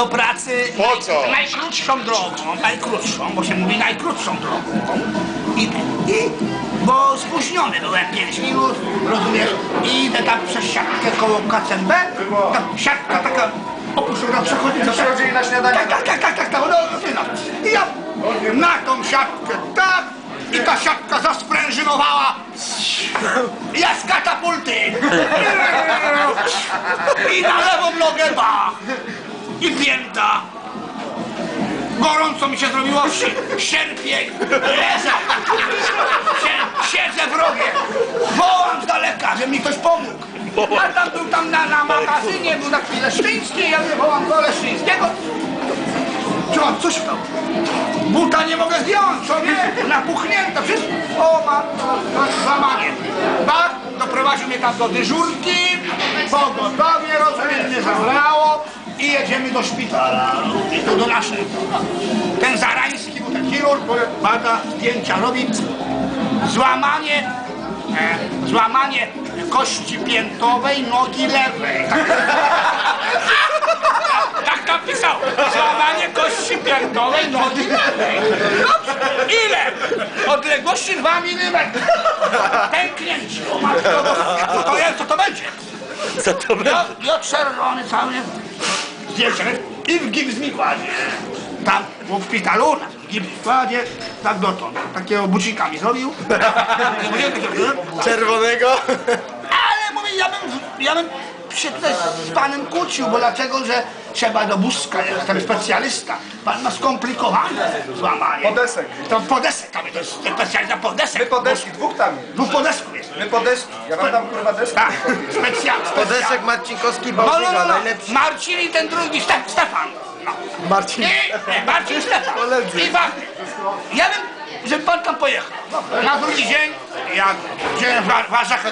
do pracy Po co? najkrótszą drogą, najkrótszą, bo się mówi najkrótszą drogą. I, i bo spóźniony byłem 5 minut, rozumiesz? I idę tam przez siatkę koło KCB, tam siatka taka opuszczona przechodzi. To przychodzili na śniadanie. Tak, tak, tak, tak, tak, tak, no, no, no. I ja na tą siatkę, tak, i ta siatka zasprężynowała. Ja z katapulty. I na lewą nogę bach. I pięta. Gorąco mi się zrobiło, si- sierpień, leżę, Sie- siedzę w rogie, wołam z daleka, że mi ktoś pomógł. A tam był tam na, na magazynie, był taki Leszczyński, ja mówię, wołam do Leszczyńskiego. Co, coś tam? Buta nie mogę zdjąć, co nie? Napuchnięta, wszystko. O, ma, złamanie. Tak, doprowadził mnie tam do dyżurki, pogotowie, rozumiem, mnie zabrało i jedziemy do szpitala. I to do naszej. Ten Zarański, był ten chirurg, który bada zdjęcia, robi złamanie, e, złamanie kości piętowej nogi lewej. Tak napisał. Złamanie kości piętowej nogi lewej. Ile? Odległości 2 mm. Pęknięcie. O matko to jest? Co to będzie? Co to będzie? Ja, ja czerwony cały. Zdjęcie. I w gips mi kładzie. Tam w szpitalu w gips kładzie. Tak dotąd. Takiego bucika mi zrobił. Czerwonego? Ale mówię, ja bym, ja bym się tutaj z panem kłócił, bo dlatego, że trzeba do Buzka, jestem specjalista. Pan ma skomplikowane złamanie. Podesek. To podesek, tam to jest specjalista podesek. My podeski, dwóch tam jest. Dwóch podesków jest. My podeski. Ja wam dam kurwa deskę. Tak, specjalny. Podeszek Marcinkowski No, no, Bałtyka, no, no. najlepszy. Marcin i ten drugi, Stef, Stefan. No. Marcin. I, Marcin Stefan. I Wagner. Ja bym, żeby pan tam pojechał. Na drugi dzień, jak wziąłem wa- Warzecha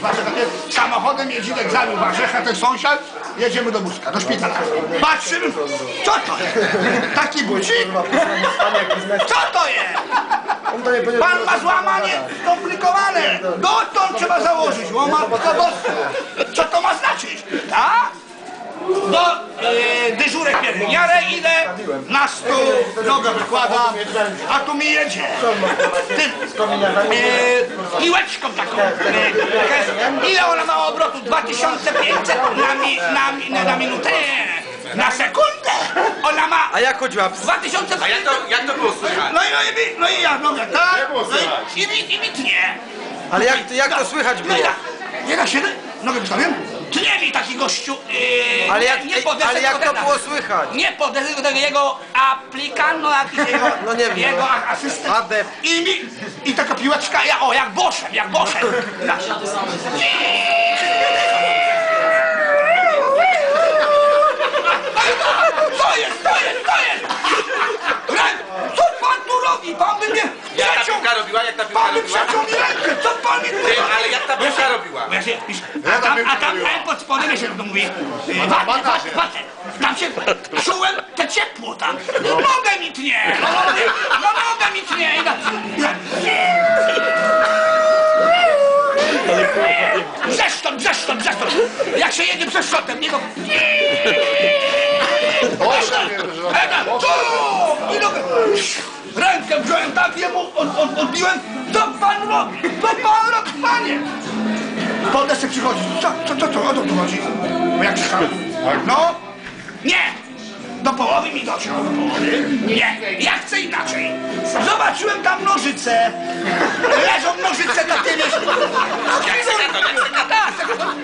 Warzecha, samochodem Jedzidek zabił Warzecha, ten sąsiad, jedziemy do Buska, do szpitala. Patrzymy, co to jest? Taki bucik? Co to jest? Pan ma złamanie skomplikowane. Dotąd trzeba założyć. O matko boska. Co to ma znaczyć? Tak? Do e, dyżurek pielęgniarę idę, na stół, nogę wykładam, a tu mi jedzie. Ty, e, piłeczką taką. E, ile ona ma obrotu? 2500 na, mi, na, mi- na, na minutę. Na sekundę. Ona ma A jak chodziła? 2500. A jak to, jak to było słychać? No i, no i, no i ja mówię, tak, no i, i, mi, i mi tnie. Ale jak, to- jak to słychać No było? i tak, nie da się, nogę wystawiam, tnie mi taki gościu, yy, Ale jak, nie, nie ale jak to było słychać? Nie podesek, tylko tego jego aplikant, no jakiś jego, No nie wiem, jego no. a- asystent. Adept. I mi, i taka piłeczka, ja, o, jak boszem, jak boszem. Tak. Co jest, co jest, co jest? Ren, co pan tu robi? Pan by mnie Jak ta przeciął, piłka robiła? Jak ta piłka pan by robiła? przeciął mi rękę, co pan mi tu Ty, ale jak ta piłka robiła? Bo ja się, a tam, a tam e, pod spodem, ja się to mówi, e, wate, wate, wate. Tam się czułem te ciepło tam. No nogę mi tnie, no nogę, no nogę mi tnie. I tak, Brzeszczot, brzeszczot, brzeszczot. Jak się jedzie brzeszczotem, nie go... Eda, tu! I nogę... Rękę wziąłem tak, jemu od, od, odbiłem. Co pan robi? Co pan robi, panie? Podesek przychodzi. Co, co, co, co? O to tu chodzi? Bo jak krzyczał. No? Nie! Do połowy mi dociął. Do połowy? Nie. Ja chcę inaczej. Zobaczyłem tam nożyce. Leżą nożyce sekator, jak sekator. Tak, sekator.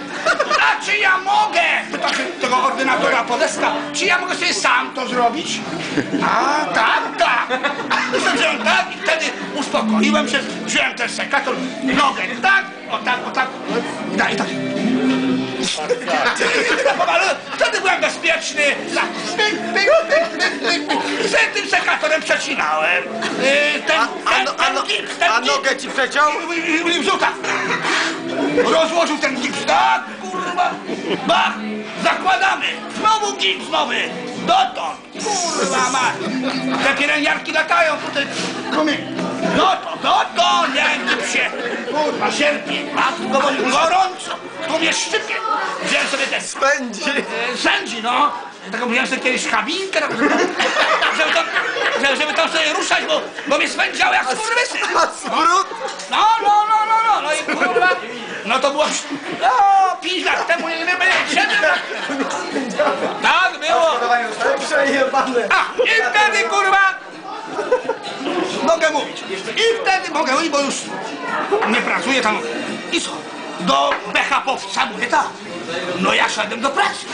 A czy ja mogę? Pytam się tego ordynatora Podeska, czy ja mogę sobie sam to zrobić? A, tak, tak. Wziąłem tak i wtedy uspokoiłem się, wziąłem ten sekator, nogę tak, o tak, o tak, i tak, i tak. Ale wtedy byłem bezpieczny. Tak. Pyk, pyk, pyk, pyk, pyk, pyk. Z tym sekatorem przecinałem. Yy, Ten, A, a, ten, no- a, ten no- gips, ten a gips. nogę ci przeciął? I- i- i wrzuca. Rozłożył ten gips, tak, kurwa. Bach, zakładamy. Znowu gips nowy. Dotąd. Kurwa ma. Te pielęgniarki latają tutaj. Kumie. Dotąd, dotąd, ja gipsie. Kurwa, sierpień. Matko, bo gorąco. Tu mnie szczypie. Spędzi. sędzi, no. taką miałem sobie kiedyś kabinkę, taką, żeby, to, żeby, żeby tam sobie ruszać, bo, bo mnie spędziało jak skurwysy. A zwrót? No, no, no, no, no, no i kurwa, no to było, no, pięć lat temu, nie wiem, siedem lat. Tak było. Przejebane. A, i wtedy kurwa mogę mówić. I wtedy mogę mówić, bo już nie pracuję tam. I co? Do BHP-owca mówię tak. No ja szedłem do pracy.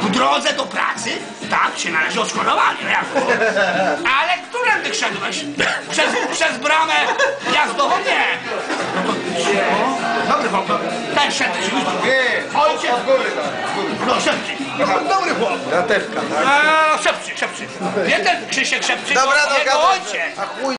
W drodze do pracy, tak, się należy odszkodowanie. No jak? Ale którędy szedłeś? Przez, przez bramę jazdową? Nie. No to, dobry chłop. Ten szedł. Nie, Ojciec. tak, z góry. No szepczy. No, dobry chłop. Ratewka, tak? A, szepczy, szepczy. Nie ten Krzysiek szepczy, Dobra, to jego ojciec. A chuj